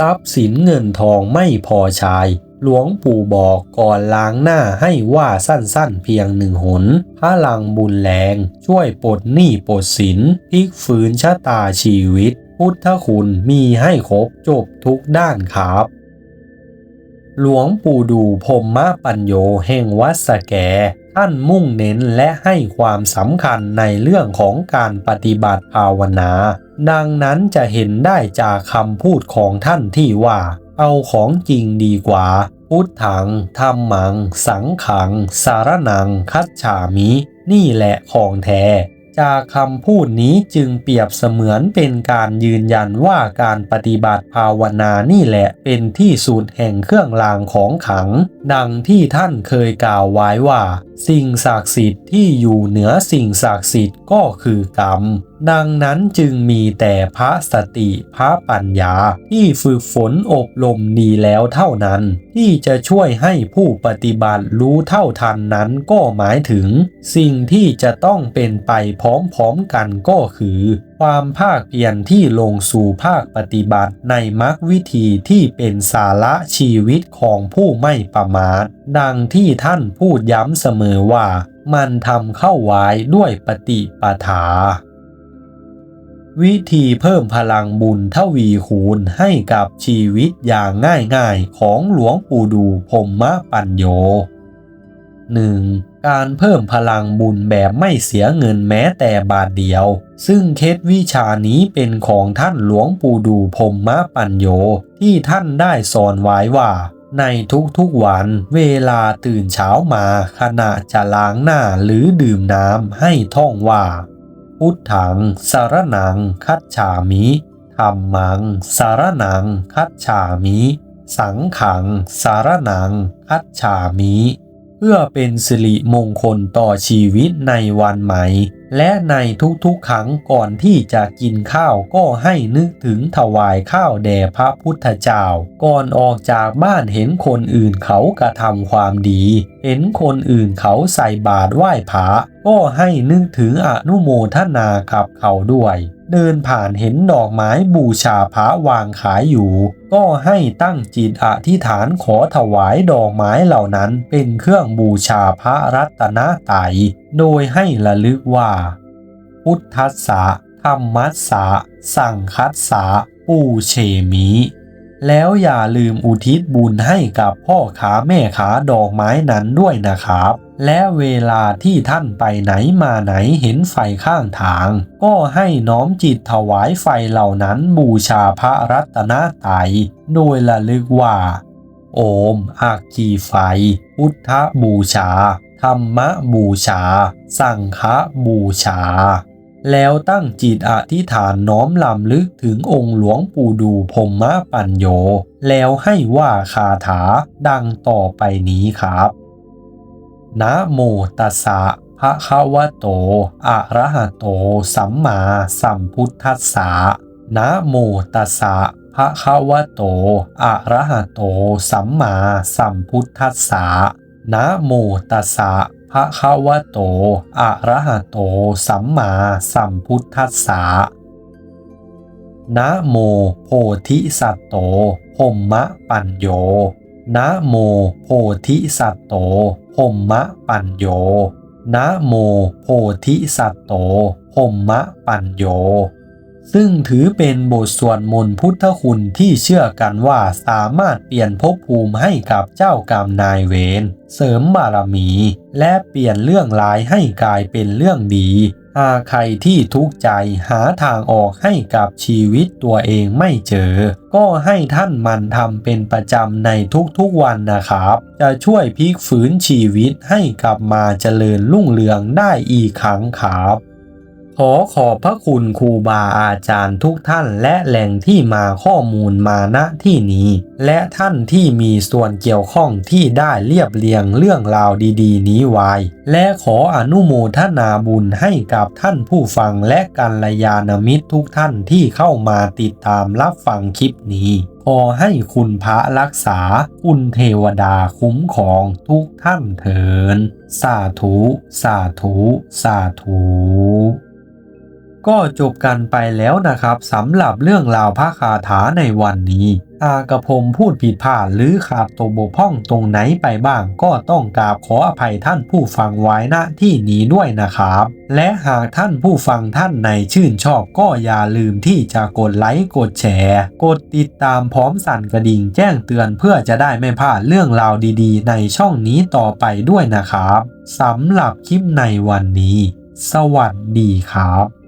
ทรัพย์สินเงินทองไม่พอใช้หลวงปู่บอกก่อนล้างหน้าให้ว่าสั้นๆเพียงหนึ่งหนพลังบุญแรง ช่วยปลดหนี้ปลดสินพลิกฟื้นชะตาชีวิต พุทธคุณมีให้ครบจบทุกด้านครับ หลวงปู่ดูพรหมปัญโยแห่งวัดสแกท่านมุ่งเน้นและให้ความสำคัญในเรื่องของการปฏิบัติภาวนา ดังนั้นจะเห็นได้จากคำพูดของท่านที่ว่า เอาของจริงดีกว่า พุทธังธรรมัง สังขัง สารนัง คัจฉามิ นี่แหละของแท้ จากคำพูดนี้จึงเปรียบเสมือนเป็นการยืนยันว่าการปฏิบัติภาวนานี่แหละเป็นที่สุดแห่งเครื่องรางของขัง ดังที่ท่านเคยกล่าวไว้ว่า สิ่งศักดิ์สิทธิ์ที่อยู่เหนือสิ่งศักดิ์สิทธิ์ก็คือกรรม ดังนั้นจึงมีแต่พระสติพระปัญญาที่ฝึกฝนอบรมดีแล้วเท่านั้น ที่จะช่วยให้ผู้ปฏิบัติรู้เท่าทันนั้นก็หมายถึง สิ่งที่จะต้องเป็นไปพร้อมๆกันก็คือ ความภาคเพียรที่ลงสู่ภาคปฏิบัติในมรรควิธีที่เป็นสาระชีวิตของผู้ไม่ประมาทดังที่ท่านพูดย้ำเสมอว่า มันทำเข้าไว้ด้วยปฏิปทา วิธีเพิ่มพลังบุญทวีคูณให้กับชีวิตอย่างง่ายๆ ของหลวงปู่ดูพรหมปัญโย 1. การเพิ่มพลังบุญแบบไม่เสียเงินแม้แต่บาทเดียว ซึ่งเคล็ดวิชานี้เป็นของท่านหลวงปู่ดูพรหมปัญโย ที่ท่านได้สอนไว้ว่า ในทุกๆวันเวลาตื่นเช้ามาขณะจะล้างหน้าหรือดื่มน้ำให้ท่องว่า พุทธังสารนังคัจฉามิธรรมังสารนังคัจฉามิ สังขังสารนังคัจฉามิเพื่อเป็นสิริมงคลต่อชีวิตในวันใหม่ และในทุกๆครั้งก่อนที่จะกินข้าวก็ให้นึกถึงถวายข้าวแด่พระพุทธเจ้า ก่อนออกจากบ้านเห็นคนอื่นเขากระทำความดี เห็นคนอื่นเขาใส่บาตรไหว้พระ ก็ให้นึกถึงอนุโมทนากับเขาด้วย เดินผ่านเห็นดอกไม้บูชาพระวางขายอยู่ ก็ให้ตั้งจิตอธิษฐานขอถวายดอกไม้เหล่านั้นเป็นเครื่องบูชาพระรัตนตรัยโดยให้ระลึกว่า พุทธัสสะธรรมัสสะสังคัสสะปูเชมิแล้วอย่าลืมอุทิศบุญให้กับพ่อขาแม่ขาดอกไม้นั้นด้วยนะครับ และเวลาที่ท่านไปไหนมาไหนเห็นไฟข้างทาง ก็ให้น้อมจิตถวายไฟเหล่านั้นบูชาพระรัตนตรัยโดยระลึกว่า โอมอักขีไฟพุทธบูชา ธรรมบูชา สังฆบูชา แล้วตั้งจิตอธิษฐานน้อมลำลึกถึงองค์หลวงปู่ดูพรหมปัญโย แล้วให้ว่าคาถาดังต่อไปนี้ครับ นะโมตัสสะภะคะวะโต อะระหะโต สัมมาสัมพุทธัสสะนะโมตัสสะภะคะวะโต อะระหะโต สัมมาสัมพุทธัสสะนะโมตัสสะภะคะวะโต อะระหะโต สัมมาสัมพุทธัสสะนะโมโพธิสัตโตพรหมปัญโย นะโมโพธิสัตโตพรหมปัญโยนะโมโพธิสัตโตพรหมปัญโย ซึ่งถือเป็นบทสวดมนต์พุทธคุณที่เชื่อกันว่าสามารถเปลี่ยนภพภูมิให้กับเจ้ากรรมนายเวร เสริมบารมี และเปลี่ยนเรื่องร้ายให้กลายเป็นเรื่องดี หากใครที่ทุกข์ใจหาทางออกให้กับชีวิตตัวเองไม่เจอ ก็ให้ท่านมันทำเป็นประจำในทุกๆวันนะครับ จะช่วยพลิกฟื้นชีวิตให้กลับมาเจริญรุ่งเรืองได้อีกครั้งครับ ขอขอบพระคุณครูบาอาจารย์ทุกท่านและแหล่งที่มาข้อมูลมาณที่นี้ และท่านที่มีส่วนเกี่ยวข้องที่ได้เรียบเรียงเรื่องราวดีๆ นี้ไว้และขออนุโมทนาบุญให้กับท่านผู้ฟังและกัลยาณมิตรทุกท่านที่เข้ามาติดตามรับฟังคลิปนี้ขอให้คุณพระรักษา คุณเทวดาคุ้มครองทุกท่านเถิน สาธุ สาธุ สาธุ ก็จบกันไปแล้วนะครับสำหรับเรื่องราวพระคาถาในวันนี้หากระผมพูดผิดพลาดหรือขาดตกบกพร่องตรงไหนไปบ้างก็ต้องกราบขออภัยท่านผู้ฟังไว้ณที่นี้ด้วยนะครับ และหากท่านผู้ฟังท่านในชื่นชอบก็อย่าลืมที่จะกดไลค์กดแชร์ กดติดตามพร้อมสั่นกระดิ่งแจ้งเตือนเพื่อจะได้ไม่พลาดเรื่องราวดีๆ ในช่องนี้ต่อไปด้วยนะครับสำหรับคลิปในวันนี้ สวัสดีครับ